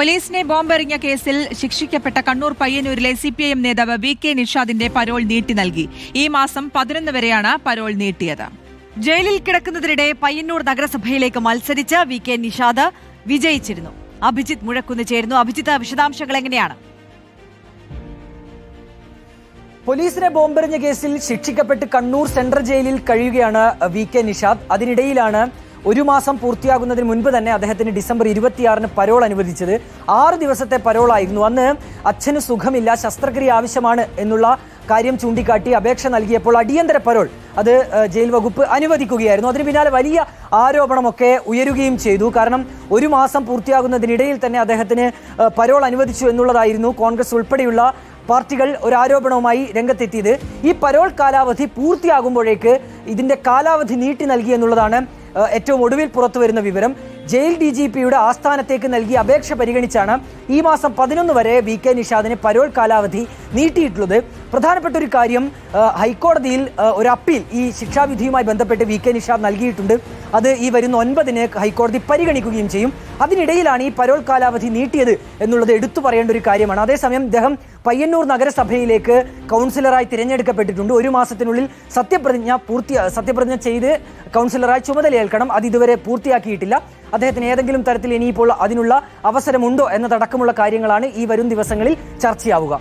പോലീസിനെ ബോംബെറിഞ്ഞ കേസിൽ ശിക്ഷിക്കപ്പെട്ട കണ്ണൂർ പയ്യന്നൂരിലെ സി പി ഐ എം നേതാവ് വി കെ നിഷാദിന്റെ പരോൾ നീട്ടി നൽകി. ഈ മാസം പതിനൊന്ന് വരെയാണ് പരോൾ നീട്ടിയത്. ജയിലിൽ കിടക്കുന്നതിനിടെ പയ്യന്നൂർ നഗരസഭയിലേക്ക് മത്സരിച്ച വി കെ നിഷാദ് വിജയിച്ചിരുന്നു. അഭിജിത്ത് മുഴക്കുന്ന് ചേരുന്നു. അഭിജിത്ത് വിശദാംശങ്ങൾ എങ്ങനെയാണ്? പോലീസിനെ ബോംബെറിഞ്ഞ കേസിൽ ശിക്ഷിക്കപ്പെട്ട് കണ്ണൂർ സെൻട്രൽ ജയിലിൽ കഴിയുകയാണ് വി കെ നിഷാദ്. അതിനിടയിലാണ് ഒരു മാസം പൂർത്തിയാകുന്നതിന് മുൻപ് തന്നെ അദ്ദേഹത്തിന് ഡിസംബർ ഇരുപത്തിയാറിന് പരോൾ അനുവദിച്ചത്. ആറ് ദിവസത്തെ പരോളായിരുന്നു. അന്ന് അച്ഛന് സുഖമില്ല ശസ്ത്രക്രിയ ആവശ്യമാണ് എന്നുള്ള കാര്യം ചൂണ്ടിക്കാട്ടി അപേക്ഷ നൽകിയപ്പോൾ അടിയന്തര പരോൾ അത് ജയിൽ വകുപ്പ് അനുവദിക്കുകയായിരുന്നു. അതിന് പിന്നാലെ വലിയ ആരോപണമൊക്കെ ഉയരുകയും ചെയ്തു. കാരണം ഒരു മാസം പൂർത്തിയാകുന്നതിനിടയിൽ തന്നെ അദ്ദേഹത്തിന് പരോൾ അനുവദിച്ചു എന്നുള്ളതായിരുന്നു കോൺഗ്രസ് ഉൾപ്പെടെയുള്ള പാർട്ടികൾ ഒരു ആരോപണവുമായി രംഗത്തെത്തിയത്. ഈ പരോൾ കാലാവധി പൂർത്തിയാകുമ്പോഴേക്ക് ഇതിന്റെ കാലാവധി നീട്ടി നൽകി എന്നുള്ളതാണ് ഏറ്റവും ഒടുവിൽ പുറത്തു വരുന്ന വിവരം ജയിൽ ഡി ജി പിയുടെ ആസ്ഥാനത്തേക്ക് നൽകിയ അപേക്ഷ പരിഗണിച്ചാണ് ഈ മാസം പതിനൊന്ന് വരെ വി കെ നിഷാദിന് പരോൾ കാലാവധി നീട്ടിയിട്ടുള്ളത്. പ്രധാനപ്പെട്ട ഒരു കാര്യം ഹൈക്കോടതിയിൽ ഒരു അപ്പീൽ ഈ ശിക്ഷാവിധിയുമായി ബന്ധപ്പെട്ട് വി കെ നിഷാദ് നൽകിയിട്ടുണ്ട്. അത് ഈ വരുന്ന ഒൻപതിന് ഹൈക്കോടതി പരിഗണിക്കുകയും ചെയ്യും. അതിനിടയിലാണ് ഈ പരോൾ കാലാവധി നീട്ടിയത് എന്നുള്ളത് എടുത്തു പറയേണ്ട ഒരു കാര്യമാണ്. അതേസമയം അദ്ദേഹം പയ്യന്നൂർ നഗരസഭയിലേക്ക് കൗൺസിലറായി തിരഞ്ഞെടുക്കപ്പെട്ടിട്ടുണ്ട്. ഒരു മാസത്തിനുള്ളിൽ സത്യപ്രതിജ്ഞ പൂർത്തി സത്യപ്രതിജ്ഞ ചെയ്ത് കൗൺസിലറായി ചുമതലയേൽക്കണം. അത് ഇതുവരെ പൂർത്തിയാക്കിയിട്ടില്ല. അദ്ദേഹത്തിന് ഏതെങ്കിലും തരത്തിൽ ഇനിയിപ്പോൾ അതിനുള്ള അവസരമുണ്ടോ എന്നതടക്കമുള്ള കാര്യങ്ങളാണ് ഈ വരും ദിവസങ്ങളിൽ ചർച്ചയാവുക.